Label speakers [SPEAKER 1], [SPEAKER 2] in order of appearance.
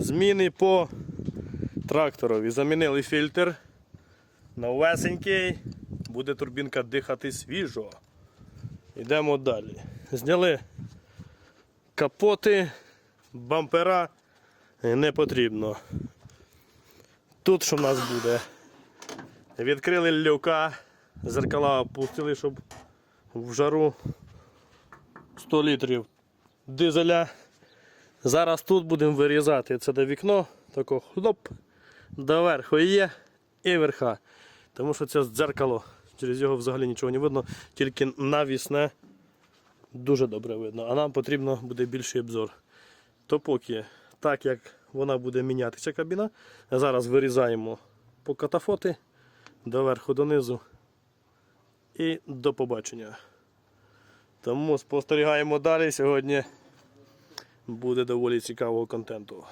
[SPEAKER 1] Зміни по тракторові. Замінили фільтр. Новесенький. Буде турбінка дихати свіжо. Йдемо далі. Зняли капоти, бампера не потрібно. Тут що в нас буде? Відкрили люка, зеркала опустили, щоб в жару 100 літрів дизеля. Зараз тут будемо вирізати це де вікно, тако хлоп, доверху є і верха. Тому що це дзеркало, через його взагалі нічого не видно, тільки навісне дуже добре видно. А нам потрібно буде більший обзор. То поки, так як вона буде мінятися кабіна, зараз вирізаємо по катафоти доверху донизу. І до побачення. Тому спостерігаємо далі. Сьогодні буде доволі цікавого контенту.